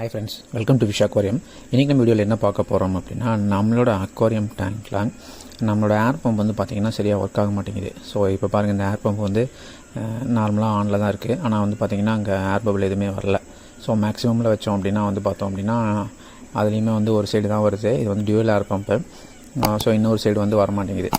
Hi friends welcome to Wish aquarium இன்றைக்கி நம்ம வீடியோவில் என்ன பார்க்க போகிறோம் அப்படின்னா நம்மளோட அக்வாரியம் டேங்க்கில் நம்மளோட ஏர் பம்ப் வந்து பார்த்திங்கன்னா சரியாக ஒர்க் ஆக மாட்டேங்குது. ஸோ இப்போ பாருங்கள் இந்த ஏர் பம்ப் வந்து நார்மலாக ஆனில் தான் இருக்குது ஆனால் வந்து பார்த்திங்கன்னா அங்கே ஏர் பபிள் எதுவுமே வரல. ஸோ மேக்ஸிமமில் வச்சோம் அப்படின்னா வந்து பார்த்தோம் அப்படின்னா அதுலேயுமே வந்து ஒரு சைடு தான் வருது. இது வந்து டியூவல் ஏர் பம்ப்பு ஸோ இன்னொரு சைடு வந்து வர மாட்டேங்குது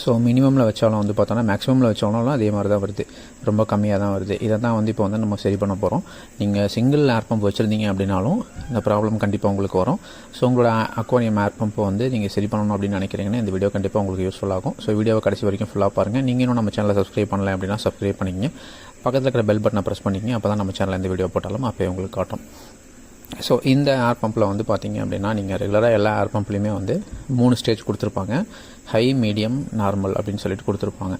ஸோ மினிமமில் வச்சாலும் வந்து பார்த்தோன்னா மேக்ஸிமமில் வச்சாலும் அதே மாதிரி தான் வருது. ரொம்ப கம்மியாக தான் வருது. இதை தான் வந்து இப்போ வந்து நம்ம சரி பண்ண போகிறோம் நீங்கள் சிங்கிள் ஏர் பம்ப் வச்சுருந்தீங்க அப்படின்னாலும் இந்த ப்ராப்ளம் கண்டிப்பாக உங்களுக்கு வரும். ஸோ உங்களோட அக்வாரியம் ஏர் பம்பை வந்து நீங்கள் சரி பண்ணணும் அப்படின்னு நினைக்கிறீங்கன்னா இந்த வீடியோ கண்டிப்பாக உங்களுக்கு யூஸ்ஃபுல் ஆகும். ஸோ வீடியோவை கடைசி வரைக்கும் ஃபுல்லாக பாருங்கள் நீங்கள் இன்னும் நம்ம சேனலை சப்ஸ்கிரைப் பண்ணல அப்படின்னா சப்ஸ்கிரைப் பண்ணிக்கிங்க. பக்கத்தில் இருக்கிற பெல் பட்டனை ப்ரெஸ் பண்ணிக்கிங்க. அப்போ தான் நம்ம சேனலில் இந்த வீடியோ போட்டாலும் அப்போ உங்களுக்கு காட்டும். ஸோ இந்த ஏர் பம்பில் வந்து பார்த்தீங்க அப்படின்னா நீங்கள் ரெகுலராக எல்லா ஏர் பம்ப்லேயுமே வந்து மூணு ஸ்டேஜ் கொடுத்துருப்பாங்க. ஹை மீடியம் நார்மல் அப்படின்னு சொல்லிட்டு கொடுத்துருப்பாங்க.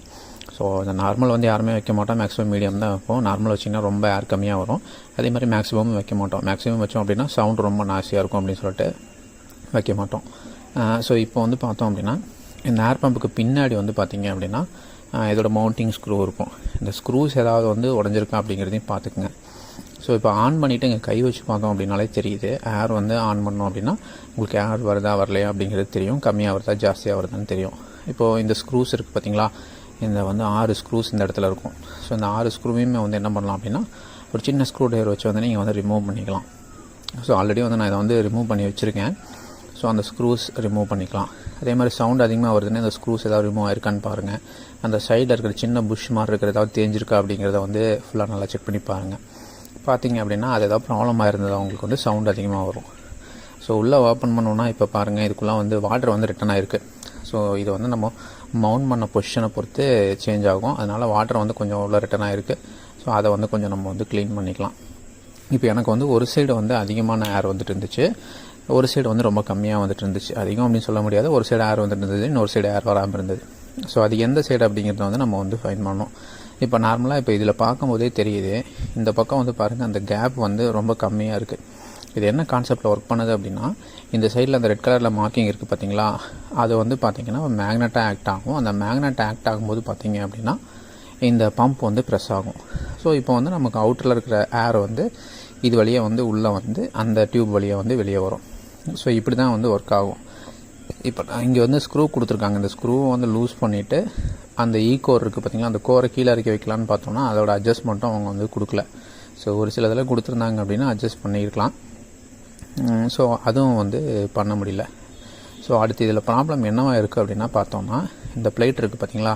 ஸோ அந்த நார்மல் வந்து யாருமே வைக்க மாட்டோம். மேக்ஸிமம் மீடியம் தான் வைப்போம். நார்மல் வச்சிங்கன்னா ரொம்ப ஏர் கம்மியாக வரும். அதே மாதிரி மேக்ஸிமம் வைக்க மாட்டோம். மேக்ஸிமம் வச்சோம் அப்படின்னா சவுண்ட் ரொம்ப நாசியாக இருக்கும் அப்படின்னு சொல்லிட்டு வைக்க மாட்டோம். ஸோ இப்போ வந்து பார்த்தோம் அப்படின்னா இந்த ஏர் பம்புக்கு பின்னாடி வந்து பார்த்தீங்க அப்படின்னா இதோட மவுண்டிங் ஸ்க்ரூ இருக்கும். இந்த ஸ்க்ரூஸ் ஏதாவது வந்து உடஞ்சிருக்கா அப்படிங்கிறதையும் பார்த்துக்குங்க. ஸோ இப்போ ஆன் பண்ணிவிட்டு இங்கே கை வச்சு பார்த்தோம் அப்படின்னாலே தெரியுது. ஏர் வந்து ஆன் பண்ணோம் அப்படின்னா உங்களுக்கு ஏர் வருதா வரலையா அப்படிங்கிறது தெரியும். கம்மியாக வருதா ஜாஸ்தியாக வருதான்னு தெரியும். இப்போது இந்த ஸ்க்ரூஸ் இருக்குது பார்த்தீங்களா இந்த வந்து ஆறு ஸ்க்ரூஸ் இந்த இடத்துல இருக்கும். ஸோ இந்த ஆறு ஸ்க்ரூவையுமே வந்து என்ன பண்ணலாம் அப்படின்னா ஒரு சின்ன ஸ்க்ரூ ட்ரைவர் வச்சு வந்து நீங்கள் வந்து ரிமூவ் பண்ணிக்கலாம். ஸோ ஆல்ரெடி வந்து நான் இதை வந்து ரிமூவ் பண்ணி வச்சுருக்கேன். ஸோ அந்த ஸ்க்ரூஸ் ரிமூவ் பண்ணிக்கலாம். அதே மாதிரி சவுண்ட் அதிகமாக வருதுன்னா இந்த ஸ்க்ரூஸ் ஏதாவது ரிமூவ் ஆயிருக்கான்னு பாருங்கள் அந்த சைடில் இருக்கிற சின்ன புஷ் மாதிரி இருக்கிற ஏதாவது தேஞ்சிருக்கா அப்படிங்கிறத வந்து ஃபுல்லாக நல்லா செக் பண்ணி பாருங்கள் பார்த்தீங்க அப்படின்னா அது ஏதாவது ப்ராப்ளமாக இருந்தது அவங்களுக்கு வந்து சவுண்ட் அதிகமாக வரும். ஸோ உள்ளே ஓப்பன் பண்ணோன்னா இப்போ பாருங்கள் இதுக்குள்ளே வந்து வாட்டர் வந்து ரிட்டன் ஆகிருக்கு ஸோ இது வந்து நம்ம மவுண்ட் பண்ண பொசிஷனை பொறுத்து சேஞ்ச் ஆகும். அதனால் வாட்டர் வந்து கொஞ்சம் உள்ள ரிட்டன் ஆகிருக்கு ஸோ அதை வந்து கொஞ்சம் நம்ம வந்து க்ளீன் பண்ணிக்கலாம். இப்போ எனக்கு வந்து ஒரு சைடு வந்து அதிகமான ஏர் வந்துட்டு இருந்துச்சு. ஒரு சைடு வந்து ரொம்ப கம்மியாக வந்துட்டு இருந்துச்சு. அதிகம் அப்படின்னு சொல்ல முடியாது. ஒரு சைடு ஏர் வந்துட்டு இருந்தது. இன்னொரு சைடு ஏர் வராமல் இருந்தது. ஸோ அது எந்த சைடு அப்படிங்கிறத வந்து நம்ம வந்து ஃபைன் பண்ணணும். இப்போ நார்மலாக இப்போ இதில் பார்க்கும்போதே தெரியுது. இந்த பக்கம் வந்து பாருங்கள் அந்த கேப் வந்து ரொம்ப கம்மியாக இருக்குது இது என்ன கான்செப்டில் ஒர்க் பண்ணுது அப்படின்னா இந்த சைடில் அந்த ரெட் கலரில் மார்க்கிங் இருக்குது பார்த்தீங்களா அது வந்து பார்த்திங்கன்னா மேக்னெட்டாக ஆக்ட் ஆகும். அந்த மேக்னெட் ஆக்ட் ஆகும்போது பார்த்தீங்க அப்படின்னா இந்த பம்ப் வந்து ப்ரெஸ் ஆகும். ஸோ இப்போ வந்து நமக்கு அவுட்டரில் இருக்கிற ஏர் வந்து இது வழியாக வந்து உள்ளே வந்து அந்த டியூப் வழியாக வந்து வெளியே வரும். ஸோ இப்படி தான் வந்து ஒர்க் ஆகும். இப்போ இங்கே வந்து ஸ்க்ரூ கொடுத்துருக்காங்க. இந்த ஸ்க்ரூவை வந்து லூஸ் பண்ணிவிட்டு அந்த e ஈ கோர் இருக்குது பார்த்தீங்களா அந்த கோரை கீழே இறக்கி வைக்கலான்னு பார்த்தோம்னா அதோட அட்ஜஸ்ட்மெண்ட்டும் அவங்க வந்து கொடுக்கல. ஸோ ஒரு சில இதில் கொடுத்துருந்தாங்க அப்படின்னா அட்ஜஸ்ட் பண்ணியிருக்கலாம். ஸோ அதுவும் வந்து பண்ண முடியல. ஸோ அடுத்து இதில் ப்ராப்ளம் என்னவா இருக்குது அப்படின்னா பார்த்தோம்னா இந்த பிளேட் இருக்குது பார்த்தீங்களா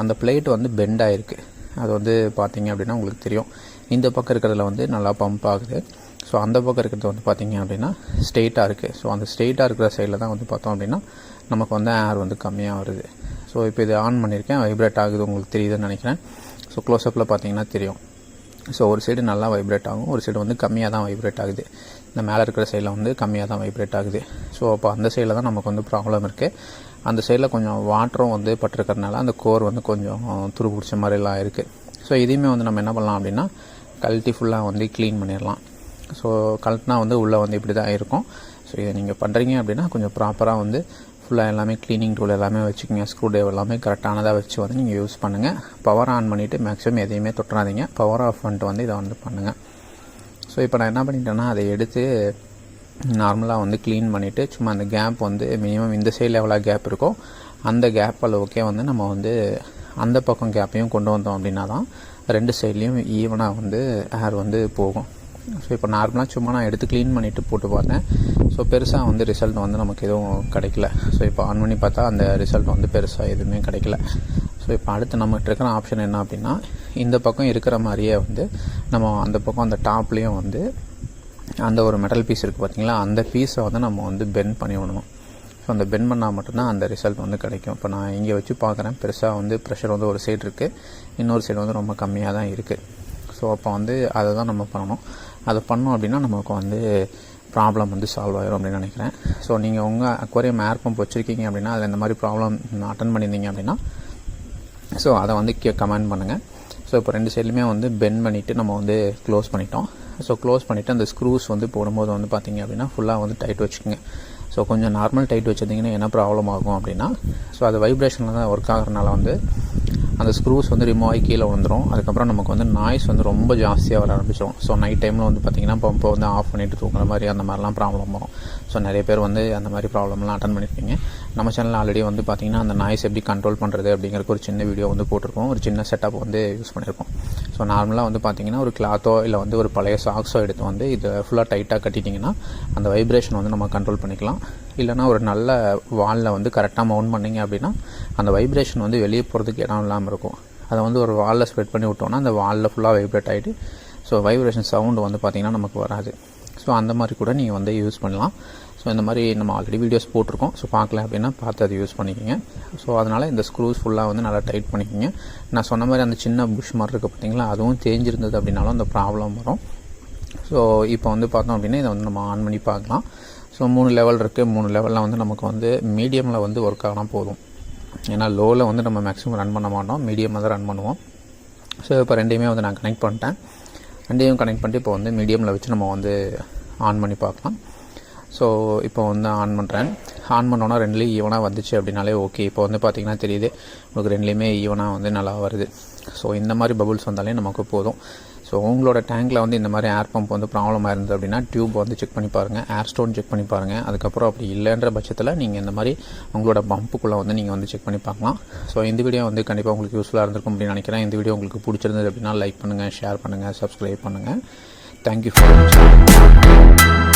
அந்த பிளேட் வந்து பெண்ட் ஆகிருக்கு அது வந்து பார்த்திங்க அப்படின்னா உங்களுக்கு தெரியும். இந்த பக்கம் இருக்கிறதுல வந்து நல்லா பம்ப் ஆகுது. ஸோ அந்த பக்கம் இருக்கிறது வந்து பார்த்திங்க அப்படின்னா ஸ்ட்ரெயிட்டாக இருக்குது ஸோ அந்த ஸ்ட்ரெயிட்டாக இருக்கிற சைடில் தான் வந்து பார்த்தோம் அப்படின்னா நமக்கு வந்து ஏர் வந்து கம்மியாக வருது. ஸோ இப்போ இது ஆன் பண்ணியிருக்கேன். வைப்ரேட் ஆகுது உங்களுக்கு தெரியுதுன்னு நினைக்கிறேன். ஸோ க்ளோஸ்அப்பில் பார்த்தீங்கன்னா தெரியும். ஸோ ஒரு சைடு நல்லா வைப்ரேட் ஆகும். ஒரு சைடு வந்து கம்மியாக தான் வைப்ரேட் ஆகுது. இந்த மேலே இருக்கிற சைடில் வந்து கம்மியாக தான் வைப்ரேட் ஆகுது. ஸோ அப்போ அந்த சைடில் தான் நமக்கு வந்து ப்ராப்ளம் இருக்குது அந்த சைடில் கொஞ்சம் வாட்டரும் வந்து பட்டிருக்கிறதுனால அந்த கோர் வந்து கொஞ்சம் துரு பிடிச்ச மாதிரிலாம் இருக்குது ஸோ இதையுமே வந்து நம்ம என்ன பண்ணலாம் அப்படின்னா கழட்டி ஃபுல்லாக வந்து க்ளீன் பண்ணிடலாம். ஸோ கழட்டினா வந்து உள்ளே வந்து இப்படி தான் இருக்கும். ஸோ இதை நீங்கள் பண்ணுறீங்க அப்படின்னா கொஞ்சம் ப்ராப்பராக வந்து ஃபுல்லாக எல்லாமே க்ளீனிங் டூல் எல்லாமே வச்சுக்கோங்க. ஸ்க்ரூ ட்ரைவர் எல்லாமே கரெக்டானதாக வச்சு வந்து நீங்கள் யூஸ் பண்ணுங்கள் பவர் ஆன் பண்ணிவிட்டு மேக்ஸிமம் எதையுமே தொட்டுறாதீங்க. பவர் ஆஃப் பண்ணிட்டு வந்து இதை வந்து பண்ணுங்கள் ஸோ இப்போ நான் என்ன பண்ணிட்டேன்னா அதை எடுத்து நார்மலாக வந்து க்ளீன் பண்ணிவிட்டு சும்மா அந்த கேப் வந்து மினிமம் இந்த சைடில் எவ்வளோ கேப் இருக்கோ அந்த கேப் அளவுக்கே வந்து நம்ம வந்து அந்த பக்கம் கேப்பையும் கொண்டு வந்தோம் அப்படின்னா தான் ரெண்டு சைட்லேயும் ஈவனாக வந்து ஏர் வந்து போகும். ஸோ இப்போ நார்மலாக சும்மா நான் எடுத்து க்ளீன் பண்ணிவிட்டு போட்டு பார்த்தேன். ஸோ பெருசாக வந்து ரிசல்ட் வந்து நமக்கு எதுவும் கிடைக்கல. ஸோ இப்போ ஆன் பண்ணி பார்த்தா அந்த ரிசல்ட் வந்து பெருசாக எதுவுமே கிடைக்கல. ஸோ இப்போ அடுத்து நம்மகிட்ட இருக்கிற ஆப்ஷன் என்ன அப்படின்னா இந்த பக்கம் இருக்கிற மாதிரியே வந்து நம்ம அந்த பக்கம் அந்த டாப்லேயும் வந்து அந்த ஒரு மெட்டல் பீஸ் இருக்குது பார்த்தீங்களா? அந்த பீஸை வந்து நம்ம வந்து பெண்ட் பண்ணி விடணும். ஸோ அந்த பெண்ட் பண்ணால் மட்டும்தான் அந்த ரிசல்ட் வந்து கிடைக்கும். இப்போ நான் இங்கே வச்சு பார்க்குறேன். பெருசாக வந்து ப்ரெஷர் வந்து ஒரு சைடு இருக்குது இன்னொரு சைடு வந்து ரொம்ப கம்மியாக தான் இருக்குது ஸோ அப்போ வந்து அதை தான் நம்ம பண்ணணும். அதை பண்ணோம் அப்படின்னா நமக்கு வந்து ப்ராப்ளம் வந்து சால்வ் ஆயிரும் அப்படின்னு நினைக்கிறேன். ஸோ நீங்கள் உங்கள் அக்வாரியம் ஏர் பம்ப் வச்சுருக்கீங்க அப்படின்னா அதில் இந்த மாதிரி ப்ராப்ளம் அட்டன் பண்ணியிருந்தீங்க அப்படின்னா ஸோ அதை வந்து கே கமெண்ட் பண்ணுங்கள் ஸோ இப்போ ரெண்டு சைட்லையுமே வந்து பெண்ட் பண்ணிவிட்டு நம்ம வந்து க்ளோஸ் பண்ணிட்டோம். ஸோ க்ளோஸ் பண்ணிவிட்டு அந்த ஸ்க்ரூஸ் வந்து போடும்போது வந்து பார்த்திங்க அப்படின்னா ஃபுல்லாக வந்து டைட் வச்சுக்கோங்க. ஸோ கொஞ்சம் நார்மல் டைட் வச்சுருந்தீங்கன்னா என்ன ப்ராப்ளம் ஆகும் அப்படின்னா ஸோ அது வைப்ரேஷனில் தான் ஒர்க் ஆகிறனால வந்து அந்த ஸ்க்ரூஸ் வந்து ரிமூவ் ஆகி கீழே வந்துடும் அதுக்கப்புறம் நமக்கு வந்து நாய்ஸ் வந்து ரொம்ப ஜாஸ்தியாக வர ஆரம்பிச்சிடும் ஸோ நைட் டைமில் வந்து பார்த்திங்கன்னா பம்பை வந்து ஆஃப் பண்ணிட்டு தூங்குற மாதிரி அந்த மாதிரிலாம் ப்ராப்ளம் வரும். ஸோ நிறைய பேர் வந்து அந்த மாதிரி ப்ராப்ளம்லாம் அட்டன் பண்ணியிருப்பீங்க நம்ம சேனலில் ஆல்ரெடி வந்து பார்த்திங்கன்னா அந்த நாய்ஸ் எப்படி கண்ட்ரோல் பண்ணுறது அப்படிங்கிறக்கு ஒரு சின்ன வீடியோ வந்து போட்டிருக்கோம். ஒரு சின்ன செட்டப் வந்து யூஸ் பண்ணியிருக்கோம் ஸோ நார்மலாக வந்து பார்த்திங்கன்னா ஒரு கிளாத்தோ இல்லை வந்து ஒரு பழைய சாக்ஸோ எடுத்து வந்து இதை ஃபுல்லாக டைட்டாக கட்டிட்டிங்கன்னா அந்த வைப்ரேஷன் வந்து நம்ம கண்ட்ரோல் பண்ணிக்கலாம். இல்லைனா ஒரு நல்ல வாலில் வந்து கரெக்டாக மவுண்ட் பண்ணிங்க அப்படின்னா அந்த வைப்ரேஷன் வந்து வெளியே போகிறதுக்கு இடம் இல்லாமல் இருக்கும். அதை வந்து ஒரு வாலில் ஸ்ப்ரெட் பண்ணி விட்டோம்னா அந்த வாலில் ஃபுல்லாக வைப்ரேட் ஆகிட்டு ஸோ வைப்ரேஷன் சவுண்டு வந்து பார்த்திங்கன்னா நமக்கு வராது. ஸோ அந்த மாதிரி கூட நீங்கள் வந்து யூஸ் பண்ணலாம். ஸோ இந்த மாதிரி நம்ம ஆல்ரெடி வீடியோஸ் போட்டிருக்கோம். ஸோ பார்க்கல அப்படின்னா பார்த்து அதை யூஸ் பண்ணிக்கோங்க. ஸோ அதனால் இந்த ஸ்க்ரூஸ் ஃபுல்லாக வந்து நல்லா டைட் பண்ணிக்கோங்க. நான் சொன்ன மாதிரி அந்த சின்ன புஷ் மாதிரி இருக்குது பார்த்தீங்களா அதுவும் தேஞ்சிருந்தது அப்படின்னாலும் அந்த ப்ராப்ளம் வரும். ஸோ இப்போ வந்து பார்த்தோம் அப்படின்னா இதை வந்து நம்ம ஆன் பண்ணி பார்க்கலாம். ஸோ மூணு லெவல் இருக்குது மூணு லெவலில் வந்து நமக்கு வந்து மீடியமில் வந்து ஒர்க் ஆனால் போதும். ஏன்னா லோவில் வந்து நம்ம மேக்ஸிமம் ரன் பண்ண மாட்டோம். மீடியமாக தான் ரன் பண்ணுவோம். ஸோ இப்போ ரெண்டையுமே வந்து நான் கனெக்ட் பண்ணிட்டேன். ரெண்டையும் கனெக்ட் பண்ணிட்டு இப்போ வந்து மீடியமில் வச்சு நம்ம வந்து ஆன் பண்ணி பார்க்கலாம். ஸோ இப்போ வந்து ஆன் பண்ணுறேன் ஆன் பண்ணோன்னா ரெண்டுலேயும் ஈவனாக வந்துச்சு அப்படின்னாலே ஓகே இப்போ வந்து பார்த்திங்கன்னா தெரியுது. உங்களுக்கு ரெண்டுலேயுமே ஈவனாக வந்து நல்லா வருது. ஸோ இந்த மாதிரி பபுள்ஸ் வந்தாலே நமக்கு போதும். ஸோ உங்களோட டேங்க்கில் வந்து இந்த மாதிரி ஏர் பம்ப் வந்து ப்ராப்ளமாக இருந்தது அப்படின்னா டியூப் வந்து செக் பண்ணி பாருங்கள் ஏர் ஸ்டோன் செக் பண்ணி பாருங்கள் அதுக்கப்புறம் அப்படி இல்லைன்ற பட்சத்தில் நீங்கள் இந்த மாதிரி உங்களோட பம்புக்குள்ளே வந்து நீங்கள் வந்து செக் பண்ணி பார்க்கலாம். ஸோ இந்த வீடியோ வந்து கண்டிப்பாக உங்களுக்கு யூஸ்ஃபுல்லாக இருந்திருக்கும் அப்படின்னு நினைக்கிறேன். இந்த வீடியோ உங்களுக்கு பிடிச்சிருந்தது அப்படின்னா லைக் பண்ணுங்கள் ஷேர் பண்ணுங்கள் சப்ஸ்கிரைப் பண்ணுங்கள் தேங்க்யூ ஃபார் வாட்சிங்